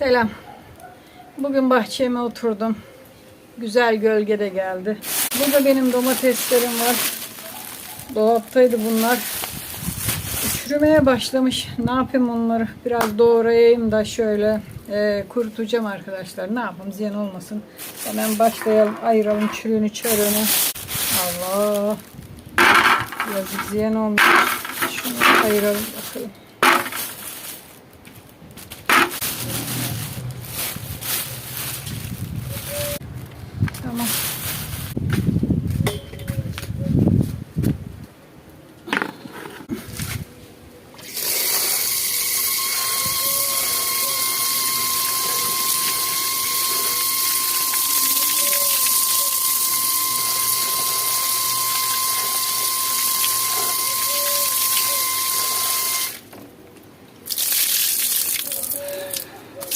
Selam. Bugün bahçeme oturdum. Güzel gölge de geldi. Burada benim domateslerim var. Dolaptaydı bunlar. Çürümeye başlamış. Ne yapayım onları? Biraz doğrayayım da şöyle e, kurutacağım arkadaşlar. Ne yapayım ziyan olmasın. Hemen başlayalım. Ayıralım çürüğünü çarığını. Allah. Yazık ziyan olmuş. Şunu ayıralım bakalım. Tamam.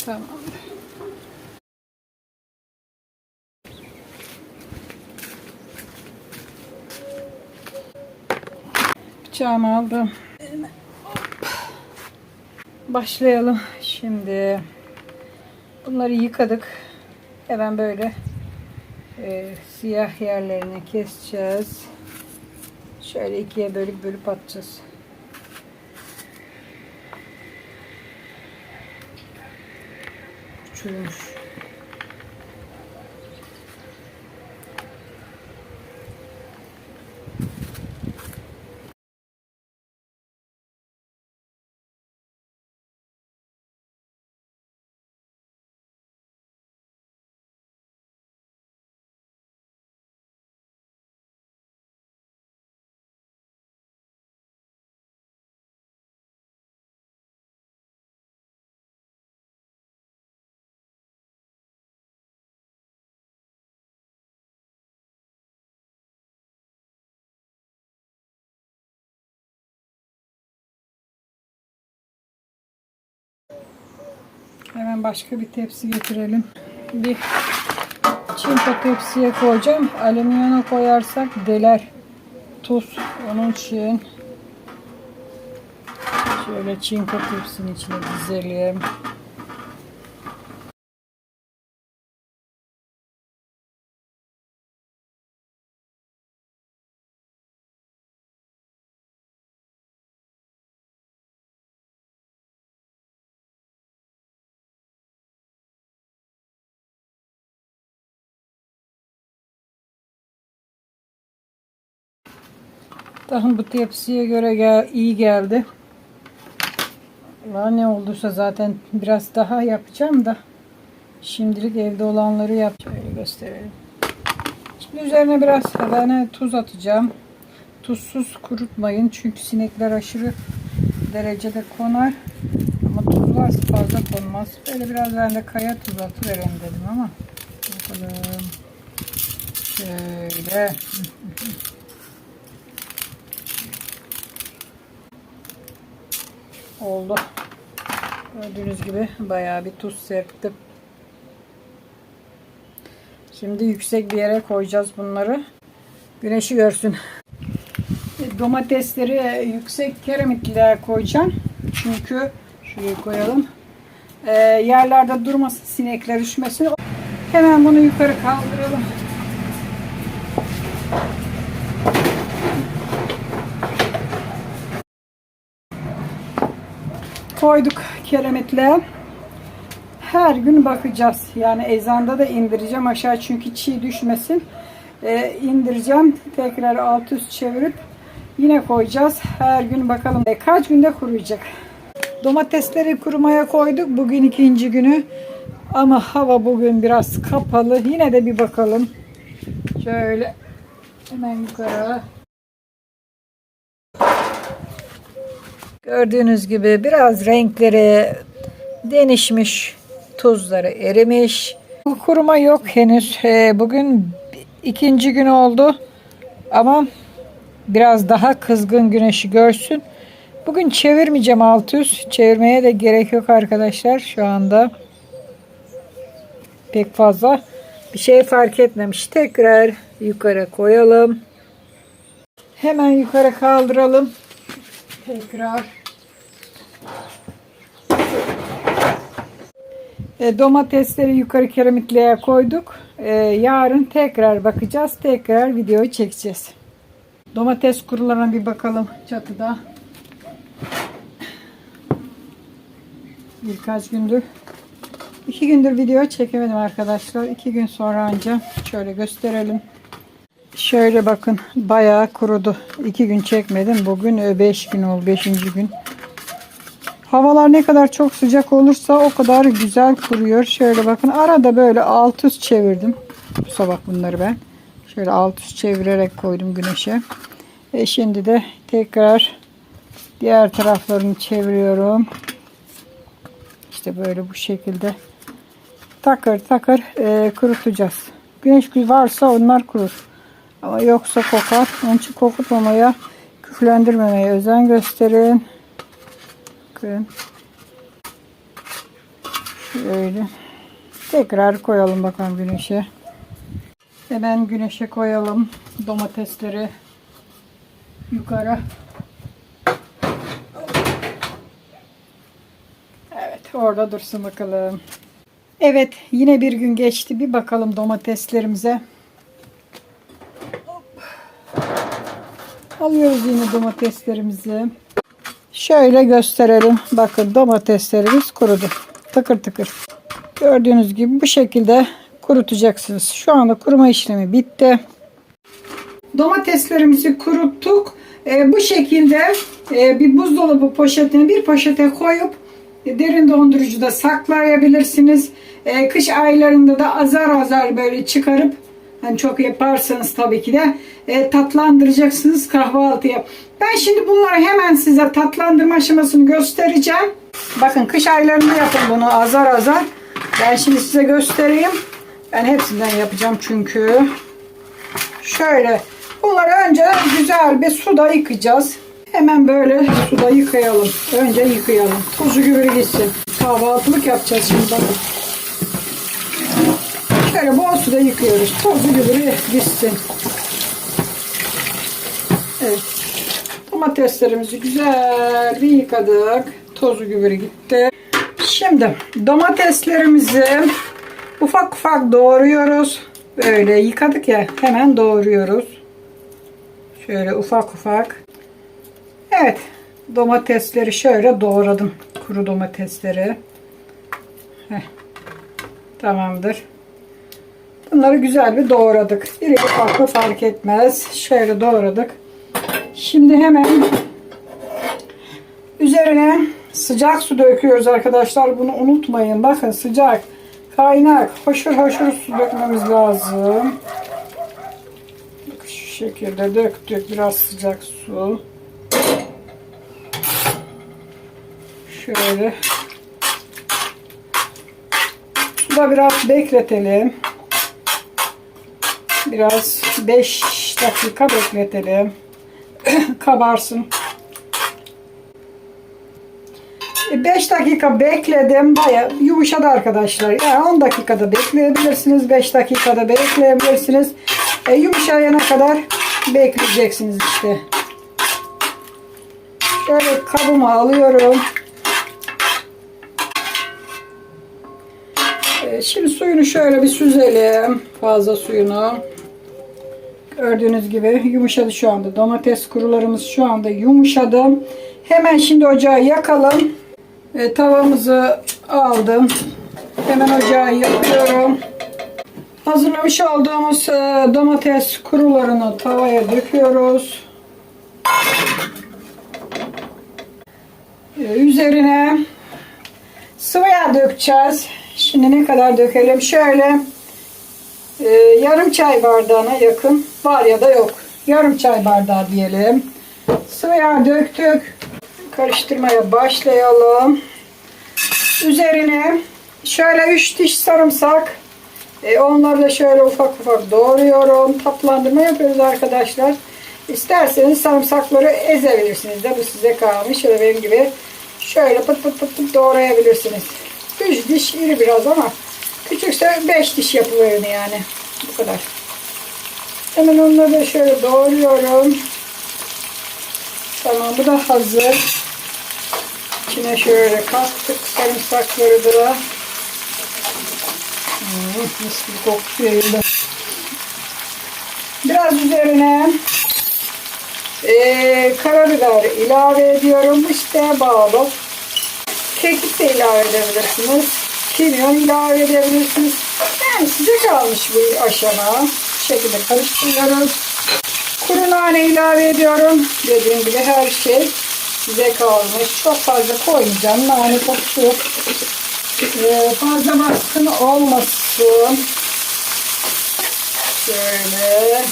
Tamam. Bıçağımı aldım. Başlayalım. Şimdi bunları yıkadık. Hemen böyle e, siyah yerlerini keseceğiz. Şöyle ikiye bölüp bölüp atacağız. Çürümüş. Hemen başka bir tepsi getirelim. Bir çinko tepsiye koyacağım. Alüminyona koyarsak deler. Tuz onun için. Şöyle çinko tepsinin içine dizelim. Daha bu tepsiye göre gel iyi geldi. Valla ne olduysa zaten biraz daha yapacağım da şimdilik evde olanları yap. Şöyle gösterelim. Şimdi üzerine biraz ben tuz atacağım. Tuzsuz kurutmayın çünkü sinekler aşırı derecede konar. Ama tuz varsa fazla konmaz. Böyle biraz ben de kaya tuz atıvereyim dedim ama. Bakalım. Şöyle. Oldu. Gördüğünüz gibi bayağı bir tuz serptim. Şimdi yüksek bir yere koyacağız bunları. Güneşi görsün. Domatesleri yüksek keremitlere koyacağım. Çünkü şuraya koyalım. Ee, yerlerde durmasın sinekler üşmesin. Hemen bunu yukarı kaldıralım. Koyduk keremitle. Her gün bakacağız. Yani ezanda da indireceğim aşağı çünkü çiğ düşmesin. Ee, indireceğim. Tekrar alt üst çevirip yine koyacağız. Her gün bakalım e, kaç günde kuruyacak. Domatesleri kurumaya koyduk. Bugün ikinci günü. Ama hava bugün biraz kapalı. Yine de bir bakalım. Şöyle hemen yukarı. Gördüğünüz gibi biraz renkleri denişmiş, tuzları erimiş. Kuruma yok henüz. Ee, bugün ikinci gün oldu ama biraz daha kızgın güneşi görsün. Bugün çevirmeyeceğim alt üst. Çevirmeye de gerek yok arkadaşlar şu anda. Pek fazla bir şey fark etmemiş. Tekrar yukarı koyalım. Hemen yukarı kaldıralım. Tekrar. E, domatesleri yukarı kiremitliğe koyduk. E, yarın tekrar bakacağız. Tekrar videoyu çekeceğiz. Domates kurularına bir bakalım çatıda. Birkaç gündür. iki gündür video çekemedim arkadaşlar. İki gün sonra anca şöyle gösterelim. Şöyle bakın bayağı kurudu. İki gün çekmedim. Bugün e, beş gün oldu. Beşinci gün. Havalar ne kadar çok sıcak olursa o kadar güzel kuruyor. Şöyle bakın arada böyle alt üst çevirdim. Bu sabah bunları ben. Şöyle alt üst çevirerek koydum güneşe. E şimdi de tekrar diğer taraflarını çeviriyorum. İşte böyle bu şekilde takır takır e, kurutacağız. Güneş varsa onlar kurur. Ama yoksa kokar. Onun için kokutmamaya, küflendirmemeye özen gösterin. Bakın. Şöyle. Tekrar koyalım bakalım güneşe. Hemen güneşe koyalım domatesleri yukarı. Evet orada dursun bakalım. Evet yine bir gün geçti. Bir bakalım domateslerimize. Alıyoruz yine domateslerimizi. Şöyle gösterelim. Bakın domateslerimiz kurudu. Tıkır tıkır. Gördüğünüz gibi bu şekilde kurutacaksınız. Şu anda kuruma işlemi bitti. Domateslerimizi kuruttuk. Ee, bu şekilde e, bir buzdolabı poşetine bir poşete koyup e, derin dondurucuda saklayabilirsiniz. E, kış aylarında da azar azar böyle çıkarıp hani çok yaparsanız tabii ki de e, tatlandıracaksınız kahvaltıya. Ben şimdi bunları hemen size tatlandırma aşamasını göstereceğim. Bakın kış aylarında yapın bunu azar azar. Ben şimdi size göstereyim. Ben hepsinden yapacağım çünkü. Şöyle bunları önce güzel bir suda yıkayacağız. Hemen böyle suda yıkayalım. Önce yıkayalım. Tuzu gübürü gitsin. Kahvaltılık yapacağız şimdi bakın. Şöyle bol suda yıkıyoruz. Tozu gübürü gitsin. Evet. Domateslerimizi güzel bir yıkadık. Tozu gübürü gitti. Şimdi domateslerimizi ufak ufak doğruyoruz. Böyle yıkadık ya hemen doğruyoruz. Şöyle ufak ufak. Evet. Domatesleri şöyle doğradım. Kuru domatesleri. Heh. Tamamdır. Bunları güzel bir doğradık. İri ufaklı fark etmez. Şöyle doğradık. Şimdi hemen üzerine sıcak su döküyoruz arkadaşlar. Bunu unutmayın. Bakın sıcak, kaynak, hoşur hoşur su dökmemiz lazım. Şu şekilde döktük. Biraz sıcak su. Şöyle. Suda biraz bekletelim. Biraz 5 dakika bekletelim. Kabarsın. 5 dakika bekledim. Baya yumuşadı arkadaşlar. Yani 10 dakikada bekleyebilirsiniz. 5 dakikada bekleyebilirsiniz. E, yumuşayana kadar bekleyeceksiniz işte. Şöyle kabıma alıyorum. E, şimdi suyunu şöyle bir süzelim. Fazla suyunu. Gördüğünüz gibi yumuşadı şu anda. Domates kurularımız şu anda yumuşadı. Hemen şimdi ocağı yakalım. E, tavamızı aldım. Hemen ocağı yakıyorum. Hazırlamış olduğumuz e, domates kurularını tavaya döküyoruz. E, üzerine sıvı yağ dökeceğiz. Şimdi ne kadar dökelim? Şöyle e, yarım çay bardağına yakın var ya da yok. Yarım çay bardağı diyelim. Sıvı yağ döktük. Karıştırmaya başlayalım. Üzerine şöyle 3 diş sarımsak. E, onları da şöyle ufak ufak doğruyorum. Tatlandırma yapıyoruz arkadaşlar. İsterseniz sarımsakları ezebilirsiniz de bu size kalmış. Şöyle benim gibi şöyle pıt pıt pıt pıt doğrayabilirsiniz. 3 diş iri biraz ama küçükse 5 diş yapılıyor yani. Bu kadar. Hemen onları da şöyle doğruyorum. Tamam bu da hazır. İçine şöyle kattık sarımsakları da. Hmm, mis gibi kokusu. Biraz üzerine eee karabiber ilave ediyorum. İşte bağlı. Kekik de ilave edebilirsiniz. Kimyon ilave edebilirsiniz. Yani size kalmış bu aşama. Şekilde karıştırıyoruz. Kuru nane ilave ediyorum. Dediğim gibi her şey size kalmış. Çok fazla koymayacağım. Nane kokusu. Ee, fazla baskın olmasın. Şöyle.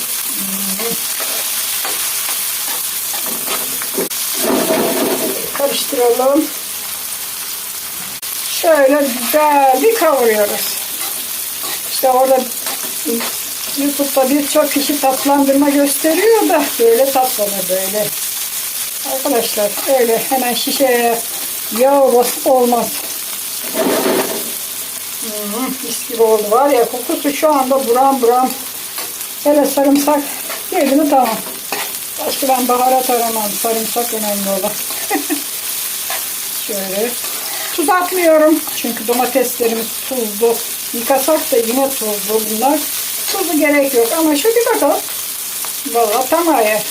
Karıştıralım. Şöyle güzel bir kavuruyoruz. İşte orada YouTube'da birçok kişi tatlandırma gösteriyor da böyle tatlanır böyle. Arkadaşlar öyle hemen şişeye yağ basıp olmaz. Hmm, mis gibi oldu var ya kokusu şu anda buram buram. Hele sarımsak girdi mi tamam. Başka ben baharat aramam. Sarımsak önemli olan. Şöyle. Tuz atmıyorum. Çünkü domateslerimiz tuzlu. Yıkasak da yine tuzlu bunlar. Tuzu gerek yok ama şöyle bir bakalım. Valla tam ayar.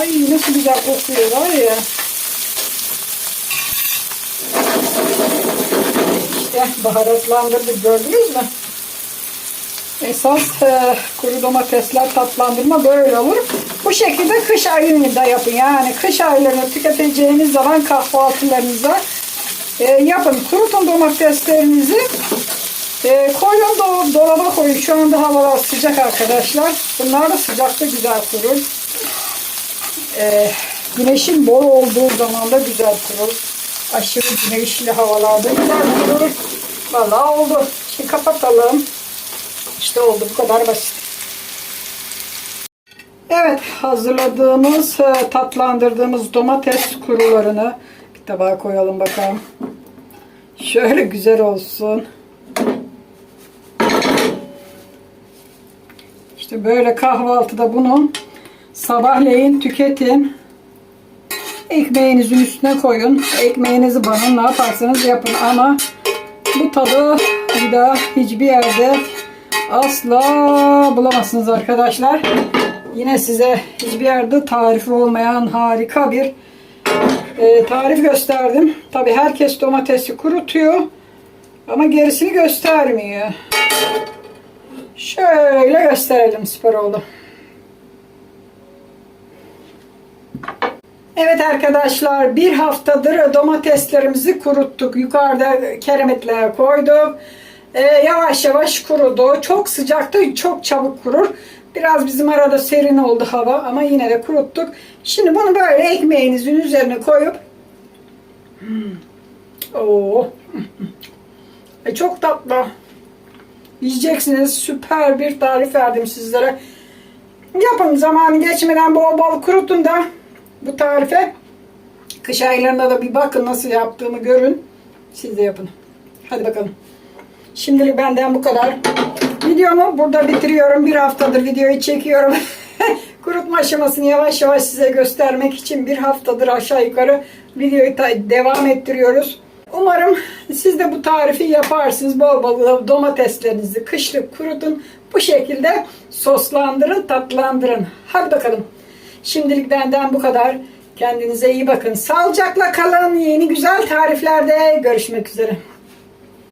Ay nasıl güzel kokuyor var ya. İşte baharatlandırdık gördünüz mü? Esas e, kuru domatesler tatlandırma böyle olur. Bu şekilde kış ayında yapın. Yani kış aylarını tüketeceğiniz zaman kahvaltılarınıza e, yapın. Kurutun domateslerinizi e, koyun do dolaba koyun. Şu anda havalar sıcak arkadaşlar. Bunlar da sıcakta güzel kurur. E, güneşin bol olduğu zaman da güzel kurur. Aşırı güneşli havalarda güzel kurur. Vallahi oldu. Şimdi kapatalım. İşte oldu bu kadar basit. Evet hazırladığımız e, tatlandırdığımız domates kurularını bir tabağa koyalım bakalım. Şöyle güzel olsun. İşte böyle kahvaltıda bunu sabahleyin tüketin. Ekmeğinizin üstüne koyun. Ekmeğinizi banın ne yaparsanız yapın ama bu tadı bir daha hiçbir yerde asla bulamazsınız arkadaşlar. Yine size hiçbir yerde tarifi olmayan harika bir e, tarif gösterdim. Tabi herkes domatesi kurutuyor ama gerisini göstermiyor. Şöyle gösterelim süper oldu. Evet arkadaşlar bir haftadır domateslerimizi kuruttuk. Yukarıda keremetlere koyduk. Ee, yavaş yavaş kurudu. Çok sıcakta çok çabuk kurur. Biraz bizim arada serin oldu hava ama yine de kuruttuk. Şimdi bunu böyle ekmeğinizin üzerine koyup Hmm. Oo. E, çok tatlı. Yiyeceksiniz. Süper bir tarif verdim sizlere. Yapın zamanı geçmeden bol bol kurutun da bu tarife kış aylarında da bir bakın nasıl yaptığımı görün. Siz de yapın. Hadi bakalım. Şimdilik benden bu kadar. Videomu burada bitiriyorum. Bir haftadır videoyu çekiyorum. Kurutma aşamasını yavaş yavaş size göstermek için bir haftadır aşağı yukarı videoyu devam ettiriyoruz. Umarım siz de bu tarifi yaparsınız. Bol bol domateslerinizi kışlık kurutun. Bu şekilde soslandırın, tatlandırın. Hadi bakalım. Şimdilik benden bu kadar. Kendinize iyi bakın. Sağlıcakla kalın. Yeni güzel tariflerde görüşmek üzere.